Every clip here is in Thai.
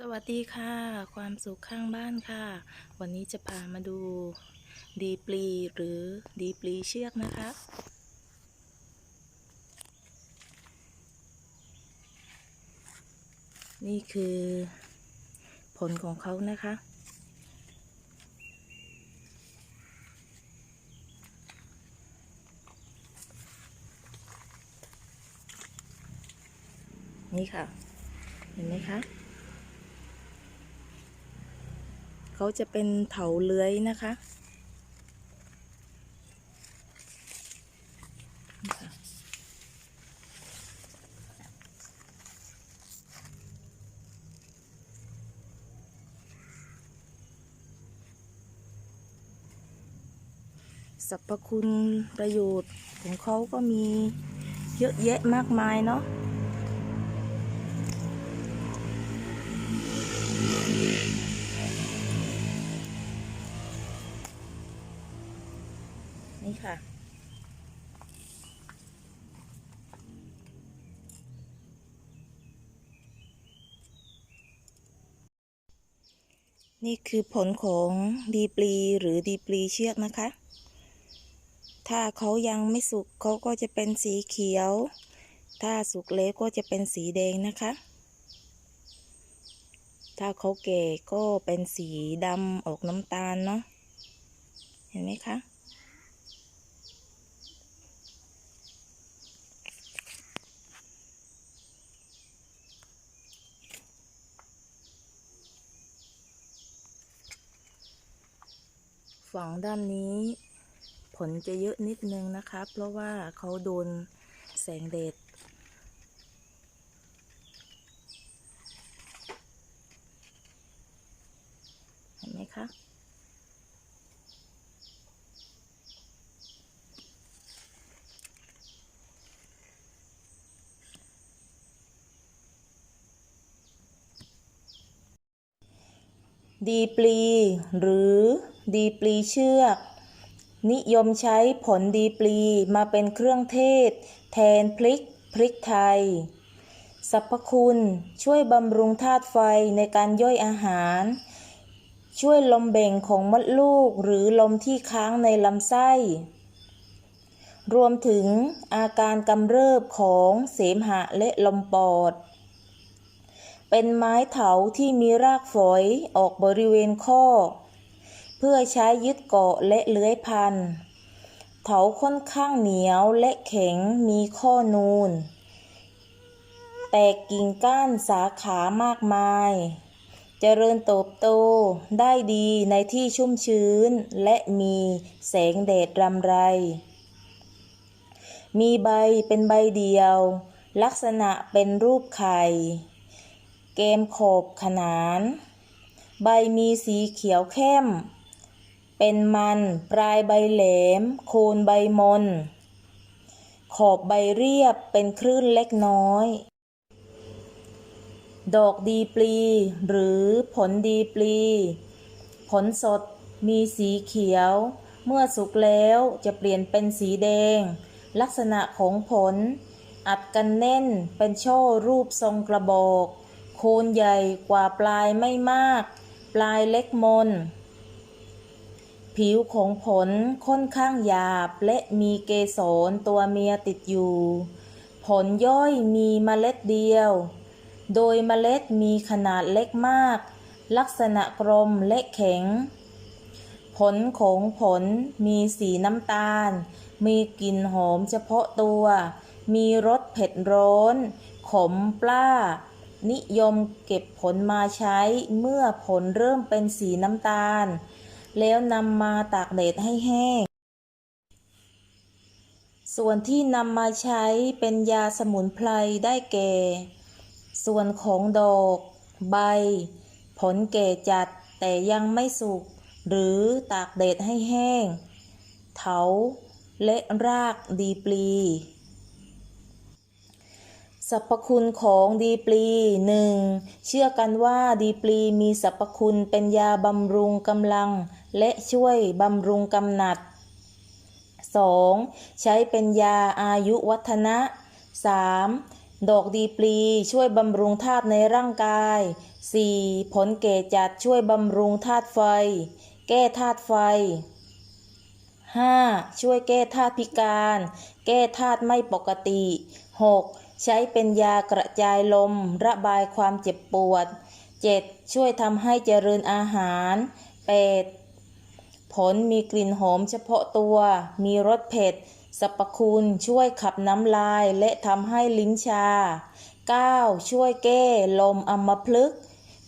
สวัสดีค่ะ ความสุขข้างบ้านค่ะ วันนี้จะพามาดูดีปลีหรือดีปลีเชือกนะคะ นี่คือผลของเขานะคะ นี่ค่ะ เห็นไหมคะ เขาจะเป็นเถาเลื้อยนะคะ สรรพคุณประโยชน์ของเขาก็มีเยอะแยะมากมายเนาะ ค่ะนี่คือผลของดีปลีหรือดีปลีเชือกนะคะ ถ้าเขายังไม่สุกเขาก็จะเป็นสีเขียว ถ้าสุกแล้วก็จะเป็นสีแดงนะคะ ถ้าเขาแก่ก็เป็นสีดำออกน้ำตาลเนาะ เห็นไหมคะ ฝั่งด้านนี้ ผลจะเยอะนิดนึงนะคะ เพราะว่าเขาโดนแสงแดดเห็นไหมคะ ดีปลี หรือดีปลีเชือก นิยมใช้ผลดีปลีมาเป็นเครื่องเทศ แทนพริกพริกไทยสรรพคุณช่วยบำรุงธาตุไฟในการย่อยอาหาร ช่วยลมเบ่งของมดลูกหรือลมที่ค้างในลำไส้ รวมถึงอาการกำเริบของเสมหะและลมปอด เป็นไม้เถาที่มีรากฝอยออกบริเวณข้อ เพื่อใช้ยึดเกาะและเลื้อยพัน เถาค่อนข้างเหนียวและแข็งมีข้อนูน แตกกิ่งก้านสาขามากมาย เจริญเติบโตได้ดีในที่ชุ่มชื้นและมีแสงแดดรำไร มีใบเป็นใบเดียว ลักษณะเป็นรูปไข่ เกมขอบขนาน ใบมีสีเขียวเข้ม เป็นมันปลายใบแหลม โคนใบมน ขอบใบเรียบเป็นคลื่นเล็กน้อย ดอกดีปลีหรือผลดีปลี ผลสดมีสีเขียว เมื่อสุกแล้วจะเปลี่ยนเป็นสีแดง ลักษณะของผล อัดกันแน่นเป็นช่อรูปทรงกระบอก นใหญ่กว่าปลายไม่มาก ปลายเล็กมน ผิวของผลค่อนข้างหยาบและมีเกสรตัวเมียติดอยู่ ผลย่อยมีเมล็ดเดียว โดยเมล็ดมีขนาดเล็กมาก ลักษณะกลมและแข็ง ผลของผลมีสีน้ำตาล มีกลิ่นหอมเฉพาะตัว มีรสเผ็ดร้อน ขมปล้า นิยมเก็บผลมาใช้เมื่อผลเริ่มเป็นสีน้ำตาล แล้วนำมาตากแดดให้แห้ง ส่วนที่นำมาใช้เป็นยาสมุนไพรได้แก่ ส่วนของดอก ใบ ผลแก่จัดแต่ยังไม่สุก หรือตากแดดให้แห้ง เถาและรากดีปลี สรรพคุณของดีปลีหนึ่งเชื่อกันว่าดีปลีมีสรรพคุณเป็นยาบำรุงกำลัง และช่วยบำรุงกำหนัด 2. ใช้เป็นยาอายุวัฒนะ 3. ดอกดีปลีช่วยบำรุงธาตุในร่างกาย 4. ผลเกจัดช่วยบำรุงธาตุไฟ แก้ธาตุไฟ 5. ช่วยแก้ธาตุพิการ แก้ธาตุไม่ปกติ 6. ใช้เป็นยากระจายลม ระบายความเจ็บปวด 7. ช่วยทำให้เจริญอาหาร 8. ผลมีกลิ่นหอมเฉพาะตัว มีรสเผ็ดสรรพคุณช่วยขับน้ำลายและทำให้ลิ้นชา 9. ช่วยแก้ลมอัมพฤกษ์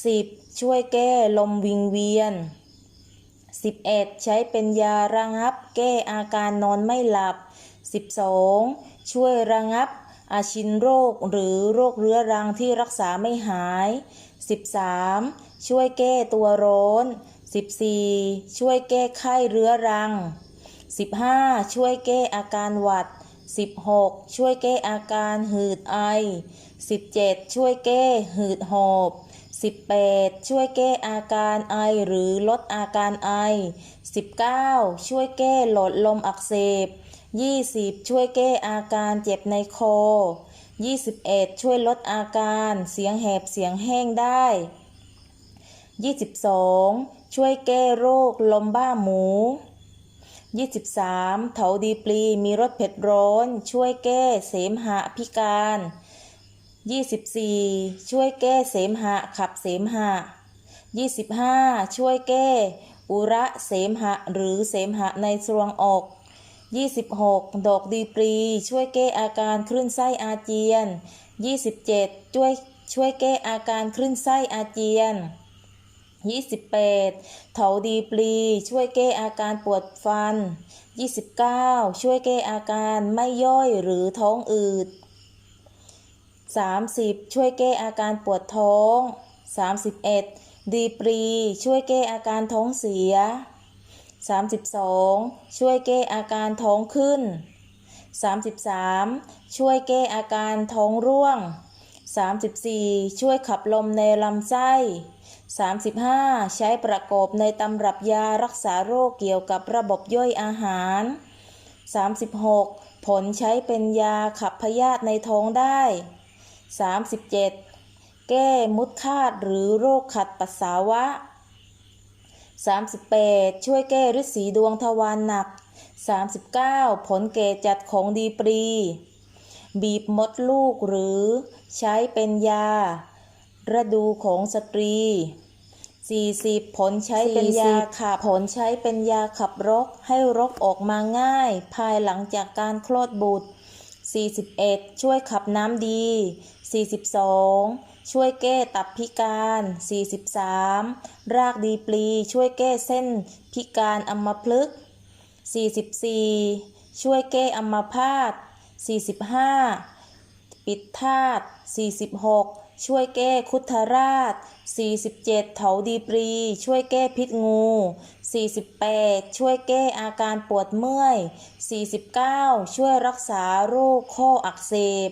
10. ช่วยแก้ลมวิงเวียน 11. ใช้เป็นยาระงับ แก้อาการนอนไม่หลับ 12. ช่วยระงับ อาชินโรคหรือโรคเรื้อรังที่รักษาไม่หาย 13. ช่วยแก้ตัวร้อน 14. ช่วยแก้ไข้เรื้อรัง 15. ช่วยแก้อาการหวัด 16. ช่วยแก้อาการหืดไอ 17. ช่วยแก้หืดหอบ 18. ช่วยแก้อาการไอหรือลดอาการไอ 19. ช่วยแก้หลอดลมอักเสบ 20. ช่วยแก้อาการเจ็บในคอ 21. ช่วยลดอาการเสียงแหบเสียงแห้งได้ 22. ช่วยแก้โรคลมบ้าหมู 23. เถาดีปลีมีรสเผ็ดร้อน ช่วยแก้เสมหะพิการ 24. ช่วยแก้เสมหะขับเสมหะ 25. ช่วยแก้อุระเสมหะหรือเสมหะในสรวงอก 26. ดอกดีปลีช่วยแก้อาการคลื่นไส้อาเจียน 27. ช่วยช่วยแก้อาการคลื่นไส้อาเจียน 28. เถาดีปลี ช่วยแก้อาการปวดฟัน 29. ช่วยแก้อาการไม่ย่อยหรือท้องอืด 30. ช่วยแก้อาการปวดท้อง 31. ดีปรี ช่วยแก้อาการท้องเสีย 32. ช่วยแก้อาการท้องขึ้น 33. ช่วยแก้อาการท้องร่วง 34. ช่วยขับลมในลำไส้ 35. ใช้ประกอบในตำรับยารักษาโรคเกี่ยวกับระบบย่อยอาหาร 36. ผลใช้เป็นยาขับพยาธิในท้องได้ 37. แก้มุดคาดหรือโรคขัดปัสสาวะ 38. ช่วยแก้ฤทธิ์สีดวงทวารหนัก 39. ผลเกจัดของดีปรี บีบมดลูกหรือใช้เป็นยา ระดูของสตรี 40. ผลใช้เป็นยาขับผลใช้เป็นยาขับรก ให้รกออกมาง่าย ภายหลังจากการคลอดบุตร 41. ช่วยขับน้ำดี 42. ช่วยแก้ตับพิการ 43. รากดีปลี ช่วยแก้เส้นพิการอัมพฤกษ์ 44. ช่วยแก้อัมพาต 45. ปิดธาตุ 46. ช่วยแก้คุทราช 47. เถาดีปรี ช่วยแก้พิษงู 48. ช่วยแก้อาการปวดเมื่อย 49. ช่วยรักษาโรคข้ออักเสบ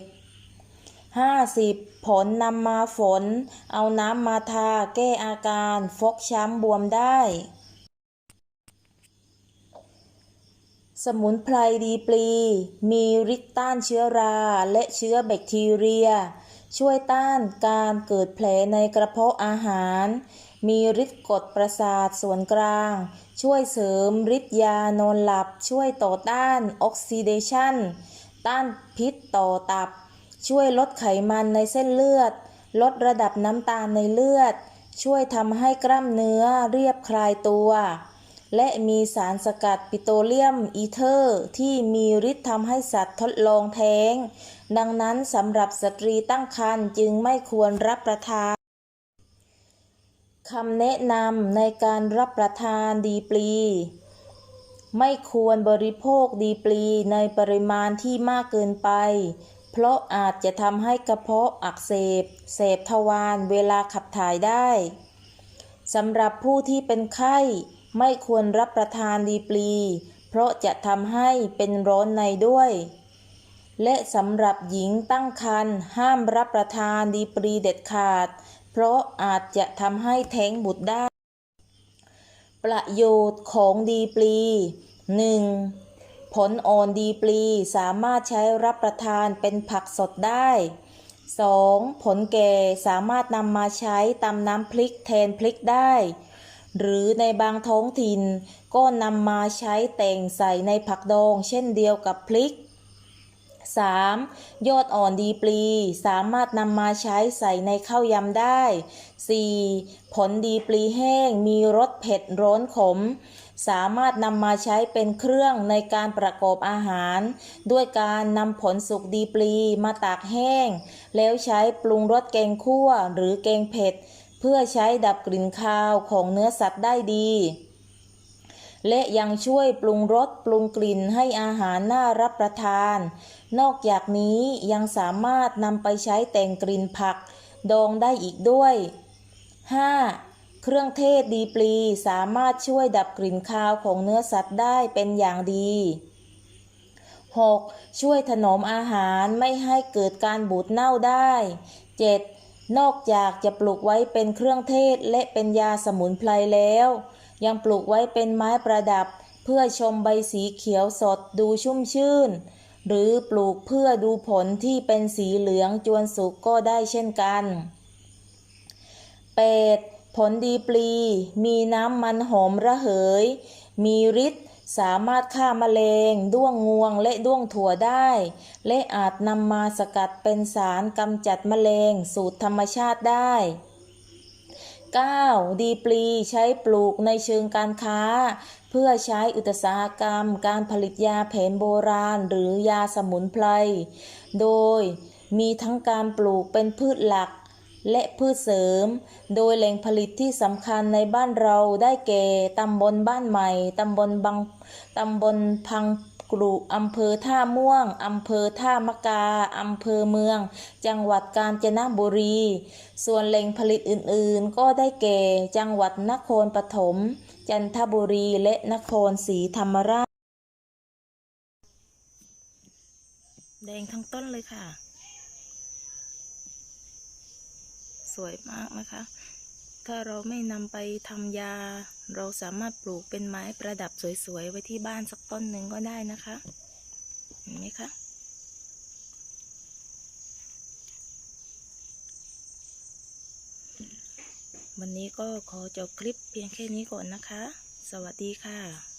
50. ผลนำมาฝน เอาน้ำมาทาแก้อาการฟกช้ำบวมได้ สมุนไพรดีปลี มีฤทธิ์ต้านเชื้อราและเชื้อแบคทีเรีย ช่วยต้านการเกิดแผลในกระเพาะอาหาร มีฤทธิ์กดประสาทส่วนกลาง ช่วยเสริมฤทธิ์ยานอนหลับ ช่วยต่อต้านออกซิเดชันต้านพิษต่อตับ ช่วยลดไขมันในเส้นเลือด ลดระดับน้ำตาลในเลือด ช่วยทำให้กล้ามเนื้อเรียบคลายตัว และมีสารสกัดปิโตรเลียมอีเทอร์ ที่มีฤทธิ์ทำให้สัตว์ทดลองแท้ง ดังนั้นสำหรับสตรีตั้งครรภ์จึงไม่ควรรับประทานคำแนะนำในการรับประทานดีปลี ไม่ควรบริโภคดีปลีในปริมาณที่มากเกินไป เพราะอาจจะทำให้กระเพาะอักเสบ เสพทวารเวลาขับถ่ายได้สำหรับผู้ที่เป็นไข้ไม่ควรรับประทานดีปลี เพราะจะทำให้เป็นร้อนในด้วย และสำหรับหญิงตั้งครรภ์ห้ามรับประทานดีปรีเด็ดขาด เพราะอาจจะทำให้แท้งบุตรได้ ประโยชน์ของดีปลี 1. ผลอ่อนดีปลีสามารถใช้รับประทานเป็นผักสดได้ 2. ผลแก่สามารถนำมาใช้ตำน้ำพริกแทนพริกได้ หรือในบางท้องถิ่นก็นำมาใช้แต่งใส่ในผักดองเช่นเดียวกับพริก 3. ยอดอ่อนดีปลีสามารถนำมาใช้ใส่ในข้าวยำได้ 4. ผลดีปลีแห้งมีรสเผ็ดร้อนขม สามารถนำมาใช้เป็นเครื่องในการประกอบอาหาร ด้วยการนำผลสุกดีปลีมาตากแห้ง แล้วใช้ปรุงรสแกงคั่วหรือแกงเผ็ด เพื่อใช้ดับกลิ่นคาวของเนื้อสัตว์ได้ดี และยังช่วยปรุงรสปรุงกลิ่นให้อาหารน่ารับประทาน นอกจากนี้ยังสามารถนำไปใช้แต่งกลิ่นผัก ดองได้อีกด้วย 5. เครื่องเทศดีปลีสามารถช่วยดับกลิ่นคาวของเนื้อสัตว์ได้เป็นอย่างดี 6. ช่วยถนอมอาหารไม่ให้เกิดการบูดเน่าได้ 7. นอกจากจะปลูกไว้เป็นเครื่องเทศและเป็นยาสมุนไพรแล้ว ยังปลูกไว้เป็นไม้ประดับ เพื่อชมใบสีเขียวสดดูชุ่มชื่น หรือปลูกเพื่อดูผลที่เป็นสีเหลืองจวนสุกก็ได้เช่นกัน 8. ผลดีปลี มีน้ำมันหอมระเหย มีฤทธิ์สามารถฆ่าแมลงด้วงงวงและด้วงถั่วได้ และอาจนำมาสกัดเป็นสารกำจัดแมลงสูตรธรรมชาติได้ 9. ดีปลีใช้ปลูกในเชิงการค้า เพื่อใช้อุตสาหกรรม การผลิตยาแผนโบราณ หรือยาสมุนไพร โดยมีทั้งการปลูกเป็นพืชหลัก และพืชเสริม โดยแหล่งผลิตที่สำคัญในบ้านเราได้แก่ตำบลบ้านใหม่ตำบลบางตำบลพังกรุอำเภอท่าม่วง อำเภอท่ามะกา อำเภอเมือง จังหวัดกาญจนบุรี ส่วนแหล่งผลิตอื่นๆ ก็ได้แก่ จังหวัดนครปฐม จันทบุรี และนครศรีธรรมราช แดงทั้งต้นเลยค่ะ สวยมากนะคะ ถ้าเราไม่นำไปทำยา เราสามารถปลูกเป็นไม้ประดับสวยๆ ไว้ที่บ้านสักต้นหนึ่งก็ได้นะคะ เห็นไหมคะวันนี้ก็ขอจบคลิปเพียงแค่นี้ก่อนนะคะ สวัสดีค่ะ